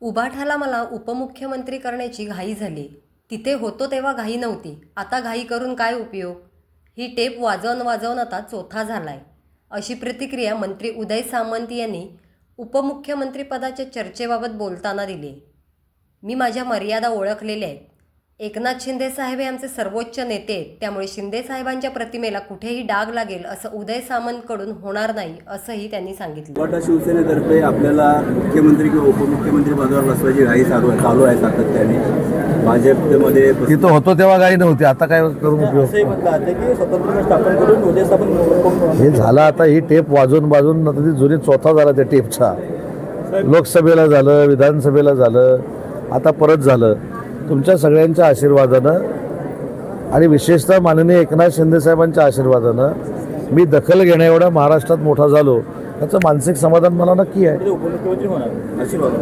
उबाठाला मला उपमुख्यमंत्री करण्याची घाई झाली. तिथे होतो तेव्हा घाई नव्हती. आता घाई करून काय उपयोग? ही टेप वाजवून वाजवून आता चोथा झालाय. अशी प्रतिक्रिया मंत्री उदय सामंत यांनी उपमुख्यमंत्रीपदाच्या चर्चेबाबत बोलताना दिली. मी माझ्या मर्यादा ओळखलेल्या आहेत. एकनाथ शिंदे साहेब हे आमचे सर्वोच्च नेते. आहेत त्यामुळे शिंदे साहेबांच्या प्रतिमेला कुठेही डाग लागेल असं उदय सामंतकडून होणार नाही असंही त्यांनी सांगितलं. वाटा शिवसेनेतर्फे आपल्याला मुख्यमंत्री किंवा उपमुख्यमंत्री पदावर बसवायची घाई चालू आहे चालू आहे सातत्याने. भाजपमध्ये तिथं होतो तेव्हा काही नव्हती आता काय करून उपयोग? असंही म्हटलं जातं की स्वतंत्र स्थापन करून उद्या स्थापन हे झालं आता ही टेप वाजून वाजून आता ती जुनी चौथा झाला त्या टेपचा. लोकसभेला झालं विधानसभेला झालं आता परत झालं. तुमच्या सगळ्यांच्या आशीर्वादानं आणि विशेषतः माननीय एकनाथ शिंदेसाहेबांच्या आशीर्वादानं मी दखल घेण्या एवढा महाराष्ट्रात मोठा झालो त्याचं मानसिक समाधान मला नक्की आहे. आशीर्वाद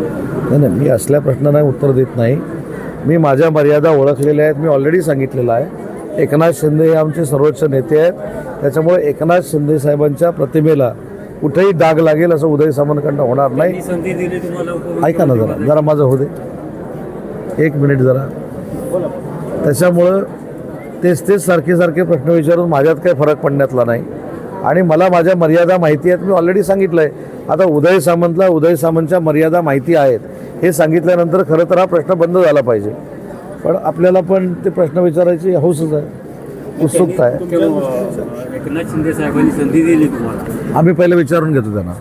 नाही नाही मी असल्या प्रश्नांना उत्तर देत नाही. मी माझ्या मर्यादा ओळखलेल्या आहेत मी ऑलरेडी सांगितलेलं आहे. एकनाथ शिंदे हे आमचे सर्वोच्च नेते आहेत. त्याच्यामुळे एकनाथ शिंदे साहेबांच्या प्रतिमेला कुठेही डाग लागेल असं उदय सामंतकडनं होणार नाही. ऐका ना जरा जरा माझं होऊ दे. एक मिनिट जरा. त्याच्यामुळं तेच तेच सारखे सारखे प्रश्न विचारून माझ्यात काही फरक पडण्यातला नाही. आणि मला माझ्या मर्यादा माहिती आहेत मी ऑलरेडी सांगितलं आहे आता उदय सामंतला उदय सामंतच्या मर्यादा माहिती आहेत. हे सांगितल्यानंतर खरं तर हा प्रश्न बंद झाला पाहिजे. पण आपल्याला पण ते प्रश्न विचारायची हौसच आहे. उत्सुकता आहे. एकनाथ शिंदे साहेबांनी संधी दिली तुम्हाला. आम्ही पहिले विचारून घेतो त्यांना.